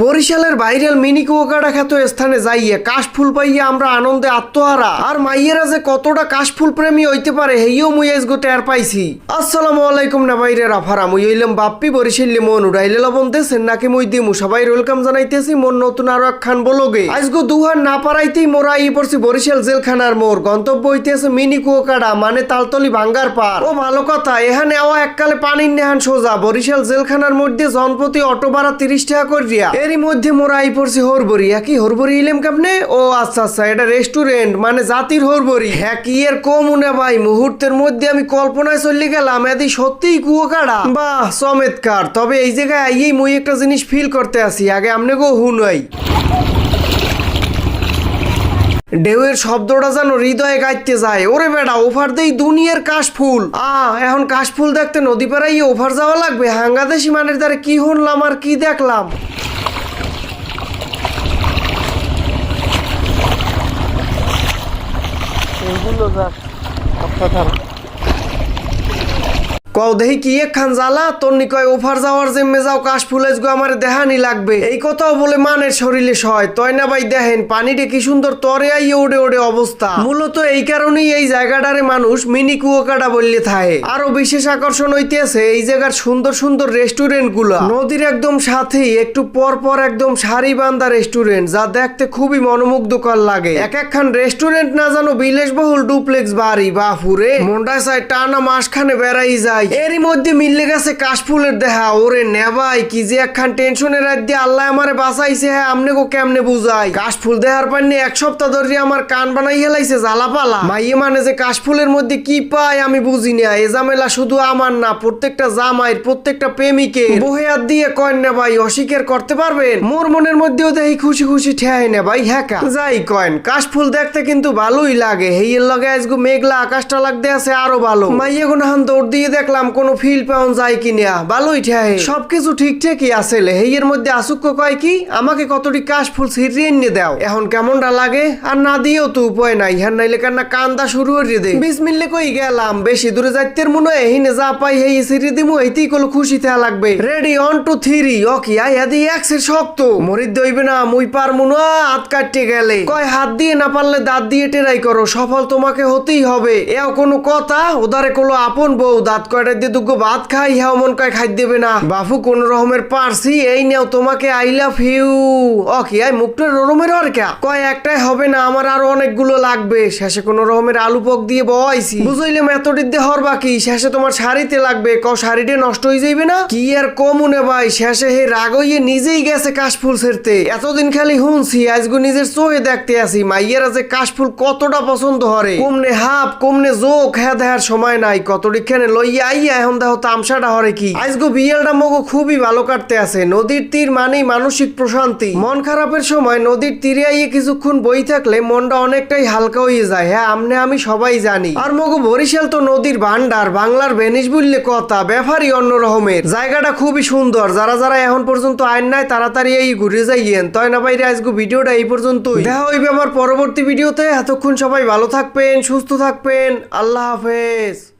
বরিশালের viral mini Kuakata খ্যাত স্থানে যাইয়ে কাশফুল পাইয়ে আমরা আনন্দে আত্মহারা। আর মাইয়েরা যে কতটা কাশফুল প্রেমী হইতে পারে, হেইও মুই আজগো টের পাইছি। আসসালামু আলাইকুম না বাইরে রাফারা, মুই হইলাম বাপ্পি বরিশাল্লি মন উড়াইলে লবণ দেশেন নাকি মুই দিমু? সবাই ওয়েলকাম জানাইতেছি মোর নতুন আরও একখান বলগে। আজগো দুহার না পারাইতেই মোরা ই পড়ছি বরিশাল জেলখানার মোর গন্তব্য হইতেছে মিনি কুয়াকাটা মানে তালতলি ভাঙ্গার পার ও ভালো কথা, এখানে আওয়া এককালে পানির নেহান সোজা। বরিশাল জেলখানার মধ্যে জনপ্রতি অটো ভাড়া তিরিশ টাকা করিয়া। এরই মধ্যে মোরা আই পড়ছি হরবরি। একই হরবরি ইলেম কেমনে ও আচ্ছা আচ্ছা এটা রেস্টুরেন্ট মানে জাতির হরবরি। হ্যাঁ কি এর কমুনে ভাই? মুহূর্তের মধ্যে আমি কল্পনায় চলে গেলাম, এদি সত্যিই কুয়াকাটা বাহ চমৎকার তবে এই জায়গায় আইয়েই মুই একটা জিনিস ফিল করতে আসি, আগে আমনে গো হুনই ঢেউয়ের শব্দটা যেন হৃদয়ে গাইতে যায়। ওরে বেটা ওভার দেই দুনিয়ার কাশফুল। আ, এখন কাশফুল দেখতে নদী পাড়াই ওভার যাওয়া লাগবে। হাঙ্গাদেশি মানের দ্বারা কি হনলাম আর কি দেখলাম? যাক অসাধারণ কও দেহি কি একখান জ্বালা? তোর নিকয় ওভার যাওয়ার জেমে যাও, কাশ ফুলেজ গো, আমার দেহানি লাগবে। এই কথাও বলে মানের শরীরে সয়। তয় না ভাই দেখেন পানিটা কি সুন্দর তরে আই ওড়ে ওড়ে অবস্থা। মূলত এই কারণেই এই জায়গাটারে মানুষ মিনি কুয়াকাটা বললে থাকে আরও বিশেষ আকর্ষণ হইতেছে এই জায়গার সুন্দর সুন্দর রেস্টুরেন্টগুলা নদীর একদম সাথেই একটু পর পর একদম সারি বান্ধা রেস্টুরেন্ট, যা দেখতে খুবই মনোমুগ্ধকর লাগে। এক একখান রেস্টুরেন্ট না জানো, বিলাসবহুল ডুপ্লেক্স বাড়ি বাফুরে মন্ডা সাই টানা মাসখানে বেড়াই যায়। এরই মধ্যে মিললে গেছে কাশফুলের দেহা। ওরে নেবাই, কি যে একখান টেনশনের রাত দিয়ে আল্লাহ আমারে বাঁচাইছে হ্যাঁ আমনে গো কেমনে বুঝাই? কাশফুল দেহার পান্নি এক সপ্তাহ ধরে আমার কান বানাই হেলাইছে জ্বালাপালা। মাইয়ে মানে যে কাশফুলের মধ্যে কি পায় আমি বুঝি না। এ ঝামেলা শুধু আমার না, প্রত্যেকটা জামাইয়ের, প্রত্যেকটা প্রেমিকে বহেয়াত দিয়ে কয়েন না ভাই, অস্বীকার করতে পারবেন? মোর মনের মধ্যেও দেখি খুশি খুশি ঠেয়াই না ভাই হ্যাঁ যাই কয়েন, কাশফুল দেখতে কিন্তু ভালোই লাগে। হেইয়ের লগে আজগু মেঘলা আকাশটা লাগতে আছে আরও ভালো। মাইয়ে গুন হান দৌড় দিয়ে দেখলাম কোনো ফিল পাওন যায় কিনা ভালোই ঠেয় সবকিছু ঠিকঠাকই আছে হেইয়ের মধ্যে আসুক কয় কি, আমাকে কতটি কাশফুল ছিড়িয়ে এনে দাও। এখন কেমনটা লাগে? আর না দিয়েও তো উপায় নাই। হ্যাঁ নাইলে কান্না কান্দা শুরু করে দে। বিসমিল্লে কই গেলাম। বেশি দূরে যাইতের মনে হয় হিনে যা পাই হেই সিঁড়ি দিমু, এইতেই কল খুশি থাকা লাগবে। Ready on two three okay I হাদি একসের শক্ত। মরিদ দইবে না, মুই পার না, হাত কাটতে গেলে। কয় হাত দিয়ে না পারলে দাঁত দিয়ে টেরাই করো। সফল তোমাকে হতেই হবে। এও কোনো কথা? ওদারে কোনো আপন বউ, দাঁত কয়টা দিয়ে দুগো ভাত খাই হ্যাঁ মন কয় খাই দেবে না। বাপু, কোন রকমের পারছি, এই নেও, তোমাকে আই লাভ ইউ ওকে আই মুখটা ররমের আর কে? কয়, একটাই হবে না, আমার আরও অনেকগুলো লাগবে। শেষে কোন রকমের আলু পক দিয়ে বয়ছি বুঝইলাম এতটির দিয়ে হর বাকি, শেষে তোমার শাড়িতে লাগবে। ক শাড়িটা নষ্ট হয়ে যাইবে না? কি আর কমুনে ভাই, শেষে হে রাগ হইয়ে নিজেই গেছে কাশফুল ছেড়তে। এতদিন খালি হুনছি, আজগু নিজের চোখে দেখতে আসি মাইয়েরা যে কাশফুল কতটা পছন্দ হরে। কমনে হাফ কমনে জোক হ্যাঁ দেখার সময় নাই। কতটি খানে লইয়া আইয়া এখন দেখো তামসাটা হরে কি? আজগো বিয়েলটা মগো খুবই ভালো কাটতে আছে। নদীর তীর মানেই মানসিক প্রশান্তি। মন খারাপের সময় নদীর তীরে আইয়ে কিছুক্ষণ বই থাকলে মনটা অনেকটাই হালকা হয়ে যায়। হ্যাঁ আমনে আমি সবাই জানি। আর মগো বরিশাল তো নদীর ভান্ডার বাংলার ভেনিস বললে কথা, ব্যাপারই অন্য রকমের। জায়গাটা খুবই সুন্দর। যারা যারা এখন পর্যন্ত আইন নাই, তাড়াতাড়ি এই ঘুরে যাইয়েন। তয় না বাইরে আজকে ভিডিওটা এই পর্যন্তই। দেখা হইবে আমার পরবর্তী ভিডিওতে। এতক্ষণ সবাই ভালো থাকবেন, সুস্থ থাকবেন। আল্লাহ হাফেজ।